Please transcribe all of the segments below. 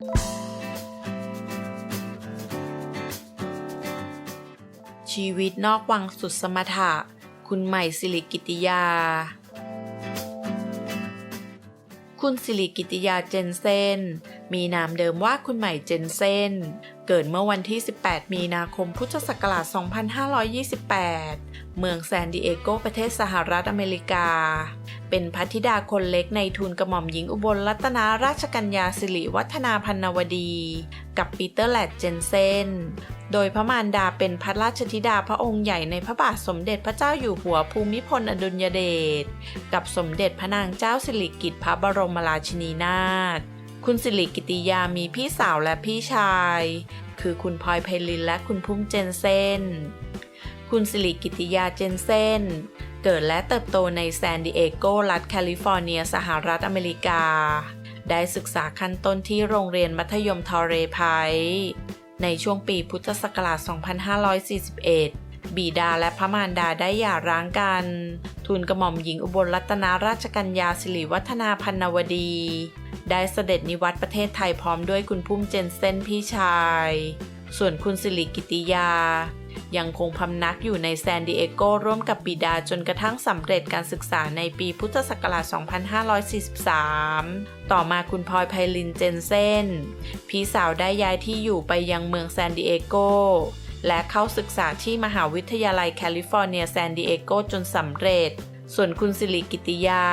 ชีวิตนอกวังสุดสมถะ คุณใหม่สิริกิติยา คุณสิริกิติยาเจนเซน มีนามเดิมว่าคุณใหม่เจนเซน เกิดเมื่อวันที่ 18 มีนาคม พุทธศักราช 2528 เมืองแซนดิเอโก ประเทศสหรัฐอเมริกา เป็นพัทธิดาคนเล็กในทุนกระหม่อมหญิงอุบลรัตนาราชกัญญาสิริวัฒนาพันนวดี กับปีเตอร์แลดเจนเซน โดยพระมารดาเป็นพระราชธิดาพระองค์ใหญ่ในพระบาทสมเด็จพระเจ้าอยู่หัวภูมิพลอดุลยเดชกับสมเด็จพระนางเจ้าสิริกิติ์พระบรมราชินีนาถคุณสิริกิติยามีพี่สาวและพี่ชาย คือคุณพลอยไพลินและคุณพุ่มเจนเซนคุณสิริกิติยาเจนเซนเกิดและเติบโตในแซนดิเอโกรัฐแคลิฟอร์เนีย สหรัฐอเมริกา ได้ศึกษาขั้นต้นที่โรงเรียนมัธยมทอเรไพ ในช่วงปีพุทธศักราช 2541 บีดาและพระมารดาได้หย่าร้างกัน ทูลกระหม่อมหญิงอุบลรัตนาราชกัญญาสิริวัฒนาพันนวดี ได้เสด็จนิวัตประเทศไทยพร้อมด้วยคุณพุ่มเจนเซนพี่ชาย ส่วนคุณสิริกิติยา ยังคงพำนักอยู่ในแซนดิเอโกร่วมกับบิดาจนกระทั่งสำเร็จการศึกษาในปีพุทธศักราช 2543 ต่อมาคุณพลอยไพลินเจนเซนพี่สาวได้ย้ายที่อยู่ไปยังเมืองแซนดิเอโกและเข้าศึกษาที่มหาวิทยาลัยแคลิฟอร์เนียแซนดิเอโกจนสำเร็จ ส่วนคุณสิริกิติยา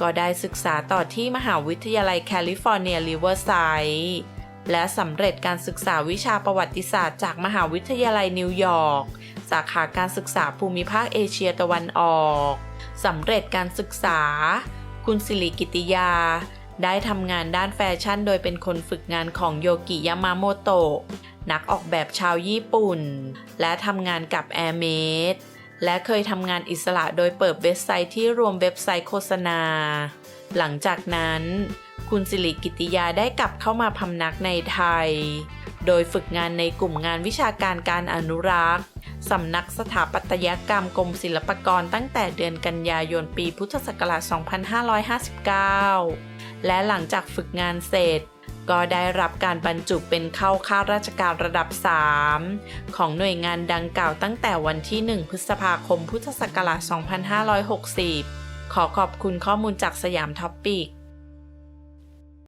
ก็ได้ศึกษาต่อที่มหาวิทยาลัยแคลิฟอร์เนียริเวอร์ไซด์ และสำเร็จการศึกษาวิชาประวัติศาสตร์จากมหาวิทยาลัยนิวยอร์ก สาขาการศึกษาภูมิภาคเอเชียตะวันออกสำเร็จการศึกษา คุณสิริกิติยา ได้ทำงานด้านแฟชั่นโดยเป็นคนฝึกงานของโยกิยามาโมโตะนักออกแบบชาวญี่ปุ่น และทำงานกับ a i r m a d และเคยทำงานอิสระโดยเปิดเว็บไซต์ที่รวมเว็บไซต์โฆษณา หลังจากนั้น คุณสิริกิติยาได้กลับเข้ามาพำนักในไทย โดยฝึกงานในกลุ่มงานวิชาการการอนุรักษ์สำนักสถาปัตยกรรมกรมศิลปากรตั้งแต่เดือนกันยายนปีพุทธศักราช 2559 และหลังจากฝึกงานเสร็จ ก็ได้รับการบรรจุเป็นเข้าข้าราชการระดับ 3 ของหน่วยงานดังกล่าวตั้งแต่วันที่ 1 พฤษภาคมพุทธศักราช 2560 ขอขอบคุณข้อมูลจากสยามท็อปปิก